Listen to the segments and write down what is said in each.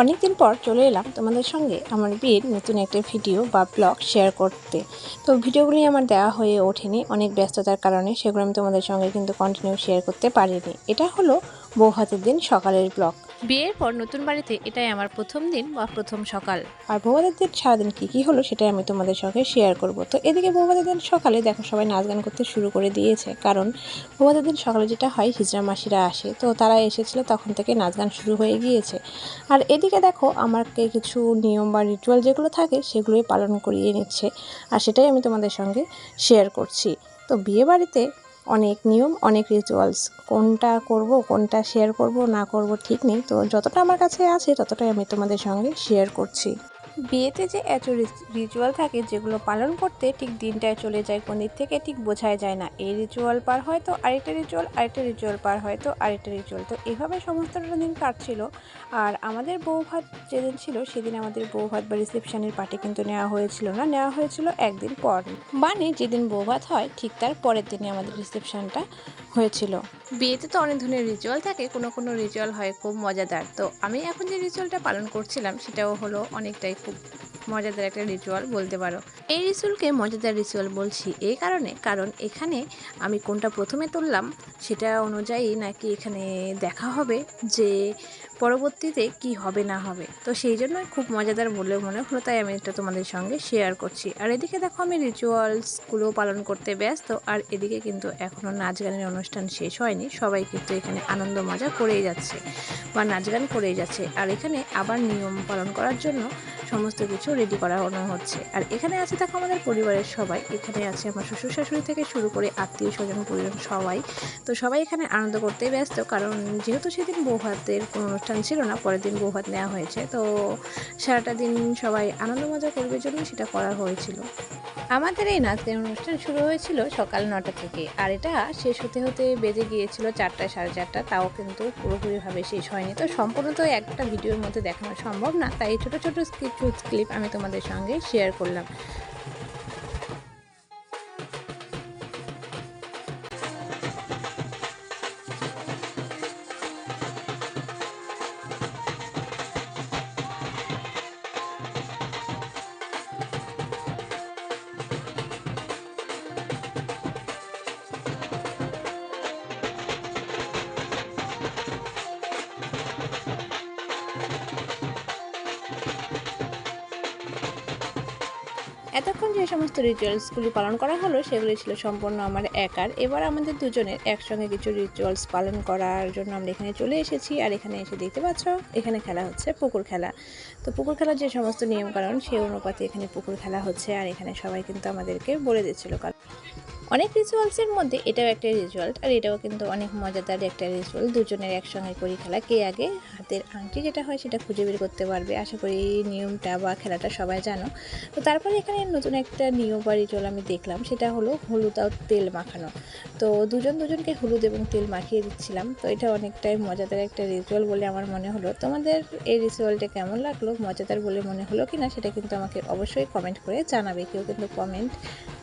অনেকদিন পর চলে এলাম তোমাদের সঙ্গে আমার বিয়ের নতুন একটা ভিডিও বা ব্লগ শেয়ার করতে। তো ভিডিওগুলি আমার দেওয়া হয়ে ওঠেনি, অনেক ব্যস্ততার কারণে সেগুলো আমি তোমাদের সঙ্গে কিন্তু কন্টিনিউ শেয়ার করতে পারিনি। এটা হলো বউ হাতের দিন সকালের ব্লগ। বিয়ের পর নতুন বাড়িতে এটাই আমার প্রথম দিন বা প্রথম সকাল। আর বৌভাতের দিন সারাদিন কী কী হলো সেটাই আমি তোমাদের সঙ্গে শেয়ার করব। তো এদিকে বৌভাতের দিন সকালে দেখো সবাই নাচ গান করতে শুরু করে দিয়েছে। কারণ বৌভাতের দিন সকালে যেটা হয় হিজড়া মাসিরা আসে। তো তারা এসেছিল তখন থেকে নাচ গান শুরু হয়ে গিয়েছে। আর এদিকে দেখো আমাকে কিছু নিয়ম বা রিচুয়াল যেগুলো থাকে সেগুলোই পালন করিয়ে নিচ্ছে। আর সেটাই আমি তোমাদের সঙ্গে শেয়ার করছি। তো বিয়ে বাড়িতে অনেক নিয়ম, অনেক রিচুয়ালস কোনটা করব, কোনটা শেয়ার করব, না করব ঠিক নেই। তো যতটা আমার কাছে আছে, ততটাই আমি তোমাদের সঙ্গে শেয়ার করছি। বিয়েতে যে এত রিচুয়াল থাকে যেগুলো পালন করতে ঠিক দিনটায় চলে যায় কোন দিক থেকে ঠিক বোঝাই যায় না। এই রিচুয়াল পার হয় তো আরেকটা রিচুয়াল আরেকটা রিচুয়াল পার হয় তো আরেকটা রিচুয়াল তো এভাবে সমস্তটা দিন কাটছিল। আর আমাদের বউ ভাত যেদিন ছিল সেদিন আমাদের বউ ভাত বা রিসেপশনের পার্টি কিন্তু নেওয়া হয়েছিল না। নেওয়া হয়েছিল একদিন পর। মানে যেদিন বউ ভাত হয় ঠিক তার পরের দিনে আমাদের রিসেপশনটা হয়েছিল। বিয়েতে তো অনেক ধরনের রিচুয়াল থাকে, কোনো কোনো রিচুয়াল হয় খুব মজাদার। তো আমি এখন যে রিচুয়ালটা পালন করছিলাম, সেটাও হলো অনেকটাই খুব মজাদার একটা রিচুয়াল বলতে পারো। এই রিচুয়ালকে মজাদার রিচুয়াল বলছি এই কারণে, কারণ এখানে আমি কোনটা প্রথমে তুললাম, সেটা অনুযায়ী নাকি এখানে দেখা হবে যে পরবর্তীতে কি হবে না হবে। তো সেই জন্য খুব মজাদার বলে মনে হলো, তাই আমি এটা তোমাদের সঙ্গে শেয়ার করছি। আর এদিকে দেখো আমি রিচুয়ালসগুলো পালন করতে ব্যস্ত, আর এদিকে কিন্তু এখনও নাচ গানের অনুষ্ঠান শেষ হয়নি। সবাই কিন্তু এখানে আনন্দ মজা করেই যাচ্ছে, বা নাচ গান করেই যাচ্ছে। আর এখানে আবার নিয়ম পালন করার জন্য সমস্ত কিছু রেডি করানো হচ্ছে। আর এখানে আছে দেখো আমাদের পরিবারের সবাই। এখানে আছে আমার শ্বশুর শাশুড়ি থেকে শুরু করে আত্মীয় স্বজন পরিজন সবাই। তো সবাই এখানে আনন্দ করতে ব্যস্ত, কারণ যেহেতু সেদিন বৌভাতের কোনো অনুষ্ঠান ছিল না, পরের দিন বৌভাত নেওয়া হয়েছে। তো সারাটা দিন সবাই আনন্দ মজা করবে জন্য সেটা করা হয়েছিল। আমাদের এই নাচের অনুষ্ঠান শুরু হয়েছিল সকাল নটা থেকে, আর এটা শেষ হতে হতে বেজে গিয়েছিল চারটা সাড়ে চারটা। তাও কিন্তু পুরোপুরিভাবে শেষ হয়নি। তো সম্পূর্ণ তো একটা ভিডিওর মধ্যে দেখানো সম্ভব না, তাই ছোটো ছোটো কিছু ক্লিপ আমি তোমাদের সঙ্গে শেয়ার করলাম। এতক্ষণ যে সমস্ত রিচুয়ালসগুলি পালন করা হলো, সেগুলি ছিল সম্পূর্ণ আমার একার। এবার আমাদের দুজনের একসঙ্গে কিছু রিচুয়ালস পালন করার জন্য আমরা এখানে চলে এসেছি। আর এখানে এসে দেখতে পাচ্ছ, এখানে খেলা হচ্ছে পুকুর খেলা। তো পুকুর খেলার যে সমস্ত নিয়মকানুন, সেই অনুপাতে এখানে পুকুর খেলা হচ্ছে। আর এখানে সবাই কিন্তু আমাদেরকে বলে দিচ্ছিল কারণ অনেক রিচুয়ালসের মধ্যে এটাও একটা রিচুয়াল আর এটাও কিন্তু অনেক মজাদার একটা রিচুয়াল দুজনের একসঙ্গে করি খেলা, কে আগে? হাতের আংটি যেটা হয় সেটা খুঁজে বের করতে পারবে। আশা করি নিয়মটা বা খেলাটা সবাই জানো। তো তারপরে এখানে নতুন একটা নিয়ম বা রিচুয়াল আমি দেখলাম, সেটা হলো হলুদ আর তেল মাখানো। তো দুজন দুজনকে হলুদ এবং তেল মাখিয়ে দিচ্ছিলাম। তো এটা অনেকটাই মজাদার একটা রিচুয়াল বলে আমার মনে হলো। তোমাদের এই রিচুয়ালটা কেমন লাগল? মজাদার বলে মনে হলো কি না সেটা কিন্তু আমাকে অবশ্যই কমেন্ট করে জানাবে। কেউ কিন্তু কমেন্ট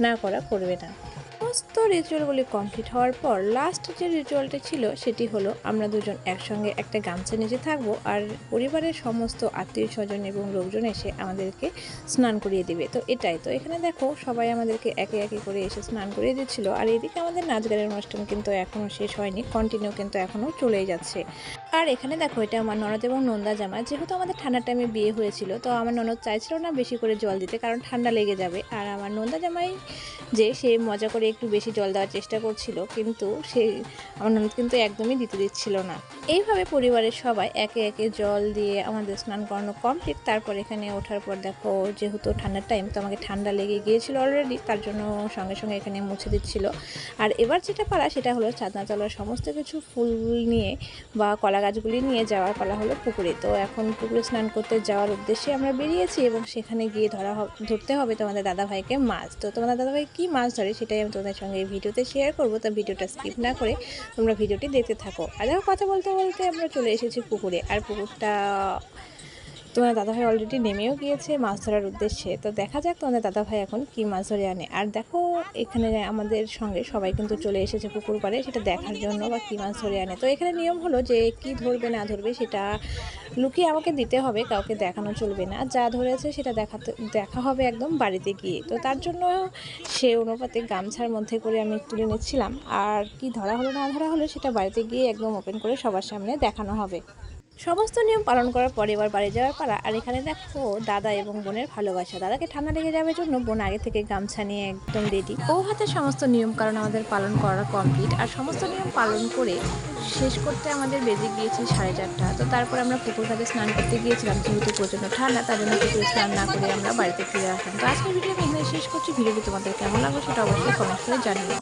না করা করবে না। সমস্ত রিচুয়ালগুলি কমপ্লিট হওয়ার পর লাস্ট যে রিচুয়ালটা ছিল সেটি হলো আমরা দুজন একসঙ্গে একটা গামছা নিচে থাকব আর পরিবারের সমস্ত আত্মীয় স্বজন এবং লোকজন এসে আমাদেরকে স্নান করিয়ে দিবে। তো এটাই তো। এখানে দেখো সবাই আমাদেরকে একে একে করে এসে স্নান করিয়ে দিচ্ছিল। আর এদিকে আমাদের নাচ গানের অনুষ্ঠান কিন্তু এখনও শেষ হয়নি কন্টিনিউ কিন্তু এখনও চলেই যাচ্ছে। আর এখানে দেখো, এটা আমার ননদ এবং নন্দা জামা যেহেতু আমাদের ঠান্ডার টাইমে বিয়ে হয়েছিল, তো আমার ননদ চাইছিল না বেশি করে জল দিতে, কারণ ঠান্ডা লেগে যাবে। আর আমার নন্দা জামাই যে, সে মজা করে একটু বেশি জল দেওয়ার চেষ্টা করছিল, কিন্তু সে, আমার ননদ কিন্তু একদমই দিতে দিচ্ছিল না। এইভাবে পরিবারের সবাই একে একে জল দিয়ে আমাদের স্নান করানো কমপ্লিট তারপর এখানে ওঠার পর দেখো, যেহেতু ঠান্ডার টাইম তো আমাকে ঠান্ডা লেগে গিয়েছিল অলরেডি তার জন্য সঙ্গে সঙ্গে এখানে মুছে দিচ্ছিল। আর এবার যেটা পালা সেটা হলো চাঁদনা তলার সমস্ত কিছু ফুল নিয়ে বা কলা গাছগুলি নিয়ে যাওয়ার পালা হলো পুকুরে। তো এখন পুকুরে স্নান করতে যাওয়ার উদ্দেশ্যে আমরা বেরিয়েছি এবং সেখানে গিয়ে ধরা ধরতে হবে তোমাদের দাদাভাইকে মাছ। তো তোমাদের দাদাভাই কী মাছ ধরে সেটাই আমি তোমাদের সঙ্গে ভিডিওতে শেয়ার করব। তো ভিডিওটা স্কিপ না করে তোমরা ভিডিওটি দেখতে থাকো। আর কথা বলতে বলতে আমরা চলে এসেছি পুকুরে। আর পুকুরটা তোমার দাদাভাই অলরেডি নেমেও গিয়েছে মাছ ধরার উদ্দেশ্যে। তো দেখা যাক তোমাদের দাদাভাই এখন কি মাছ ধরে আনে। আর দেখো, এখানে আমাদের সঙ্গে সবাই কিন্তু চলে এসেছে পুকুর পাড়ে, সেটা দেখার জন্য বা কী মাছ ধরে আনে। তো এখানে নিয়ম হলো যে কি ধরবে, না ধরবে, সেটা লুকিয়ে আমাকে দিতে হবে, কাউকে দেখানো চলবে না। যা ধরেছে সেটা দেখাতে, দেখা হবে একদম বাড়িতে গিয়ে। তো তার জন্য সে অনুপাতে গামছার মধ্যে করে আমি তুলে নিচ্ছিলাম। আর কি ধরা হলো, না ধরা হলো, সেটা বাড়িতে গিয়ে একদম ওপেন করে সবার সামনে দেখানো হবে। সমস্ত নিয়ম পালন করার পরে এবার বাড়ি যাওয়ার পালা। আর এখানে দেখো, দাদা এবং বোনের ভালোবাসা। দাদাকে ঠান্ডা লেগে যাওয়ার জন্য বোন আগে থেকে গামছা নিয়ে একদম রেডি ও হাতে সমস্ত নিয়ম কারণ আমাদের পালন করা কমপ্লিট আর সমস্ত নিয়ম পালন করে শেষ করতে আমাদের বেজে গিয়েছে সাড়ে চারটা। তো তারপর আমরা পুকুর ঘাটে স্নান করতে গিয়েছিলাম, যেহেতু প্রচণ্ড ঠান্ডা, তার জন্য পুকুরে স্নান না করে আমরা বাড়িতে ফিরে আসলাম। তো আজকের ভিডিও আমি এখানে শেষ করছি। ভিডিওটি তোমাদের কেমন লাগল সেটা অবশ্যই কমেন্ট করে জানিও।